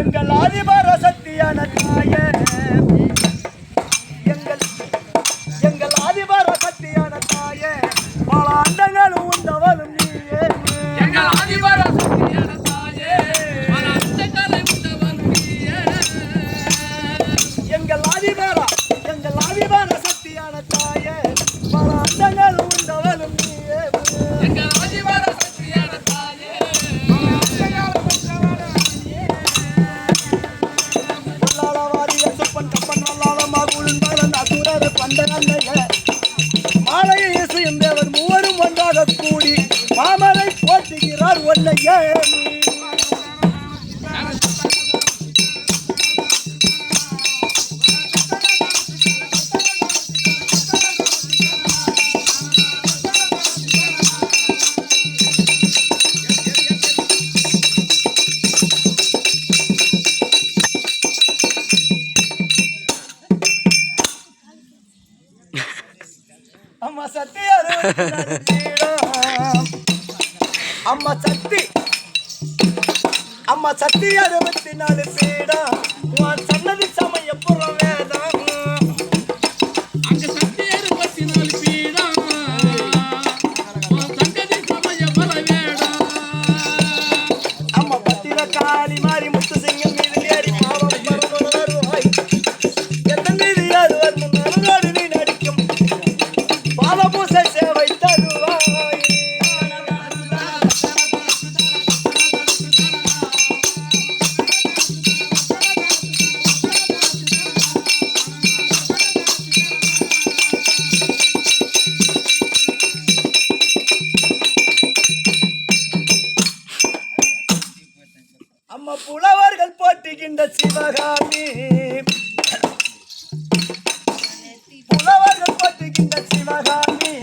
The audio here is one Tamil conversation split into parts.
எங்கள் ஆதிபர சக்தியான தாயே அசுரர் பண்ட மாலையை இசையும் தேவர் மூவரும் ஒன்றாக கூடி மாமலை போட்டுகிறார் ஒன்னையே. அம்மா சக்தி. அம்மா சக்தி அறுபத்தி நாலு பீடம் உன் சன்னதி சமய வேதம் அம்மா புலவர்கள் போற்றுகின்ற சிவகாமி. புலவர்கள் போற்றுகின்ற சிவகாமி.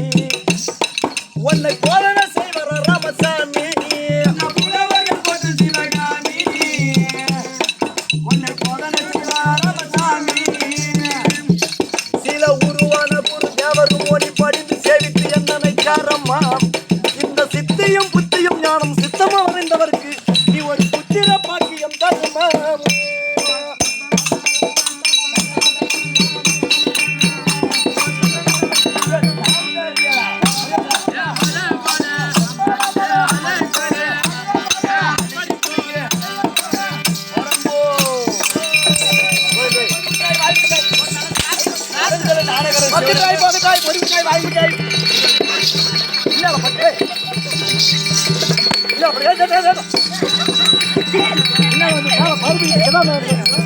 உன்னை போலன செய்வர ராமசாமி. இல்ல பட்டு இல்ல அப்படியே என்ன வந்து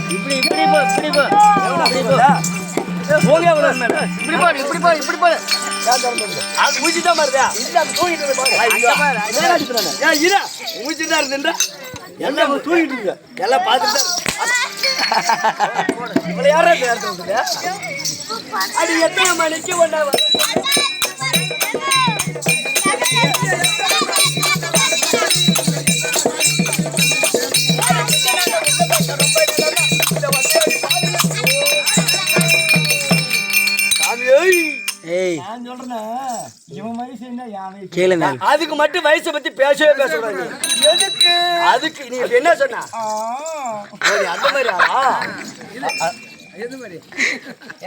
இப்படி இப்படி போ இப்படி போ. இப்படி போ. இப்படி போ இப்படி போ இப்படி போ. அது மூச்சிதான் மாறுதா இல்ல அது தூங்கிட்டு பாரு. ஏன் இரு. மூச்சிதான் இருக்குன்றா எல்லாம் தூங்கிட்டு இருக்கு? எல்லாம் பார்த்துட்டு இவ்வளவு யாரும் இந்த அது எத்தனை மணிக்கு ஒன்றா நான் சொல்றேன் இவன் வயசு என்ன என் வயசு கேளு நான் அதுக்கு மட்டும் வயசை பத்தி பேசவே பேசக்கூடாது. எதுக்கு? அதுக்கு நீ என்ன சொன்ன? அந்த மாதிரி? ஆளா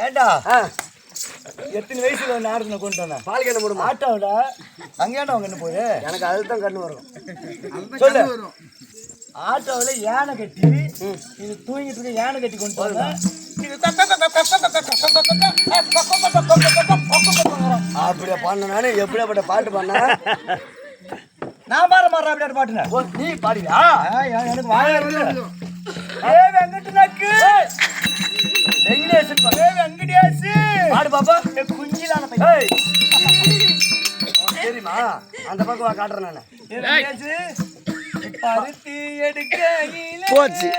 ஏண்டா எத்தனை வயசுல ஒன்று ஆடுன கொண்டு வந்தேன் பால் கண்ணு போடும் ஆட்டோட? அங்கேயாண்டா அவங்க என்ன போகுது? எனக்கு அதுல தான் கண்ணு வரும். சொல்லு. ஆட்டோவில் யானை கட்டி இது தூங்கிட்டு இருக்க யானை கட்டி கொண்டு வந்தேன் அப்படியே நானே? எப்படியாப்பட்ட பாட்டு பண்ண நான் பாட மாறேன் அப்படியே பாட்டுன? ஓ நீ பாடுவியா? எனக்கு வாய இருக்கு. ஏ வெங்கடனக்கு வெங்கடேசன் ஏ வெங்கடேஷ் பாடு பாப்பா. குஞ்சிலான பையன். சரிம்மா. அந்த பக்கம் வா காட்டுறேன் நான். பருத்தி எடுக்க போச்சு.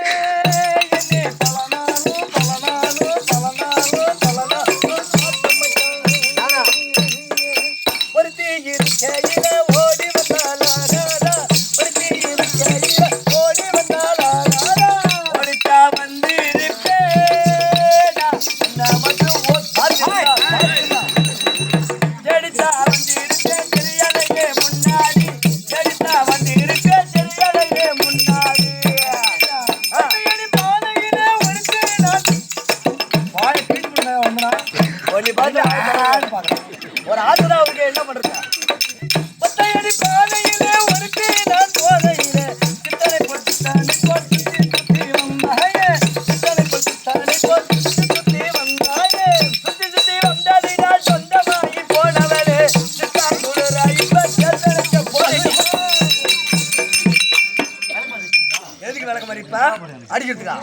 அடிக்கிறதுக்கா?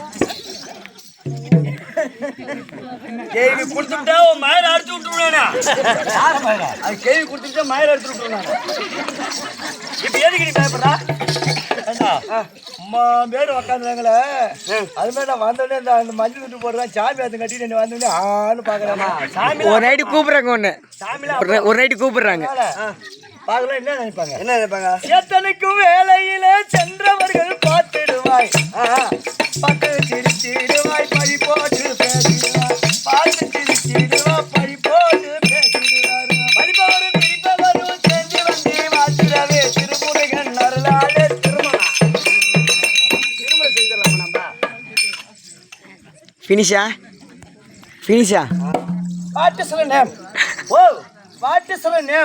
கேள்வி கொடுத்துட்டா உன் மயிரை அடிச்சு விட்டுருவானா? அது கேள்வி கொடுத்துட்டா மயிரை அடிச்சு விட்டுருவாங்க இப்ப எதுக்கு நீ பயப்படுறா அம்மா மேடு உக்காந்துறாங்களே. அது மாதிரி நான் வந்தோடனே இந்த அந்த மஞ்சள் துட்டு போடுறேன் சாமி அது கட்டி நான் வந்தோடனே ஆன்னு சாமி ஒரு நைட்டு கூப்பிடுறாங்க ஒன்று சாமிலாம் ஒரு நைட்டு கூப்பிடுறாங்க. பார்க்கலாம் என்ன நினைப்பாங்க? என்ன நினைப்பாங்க? எத்தனைக்கும் வேலையில சென்றவர்கள் பார்த்திடுவாய் ஃபினிஷா ஃபினிஷா what is name oh what is name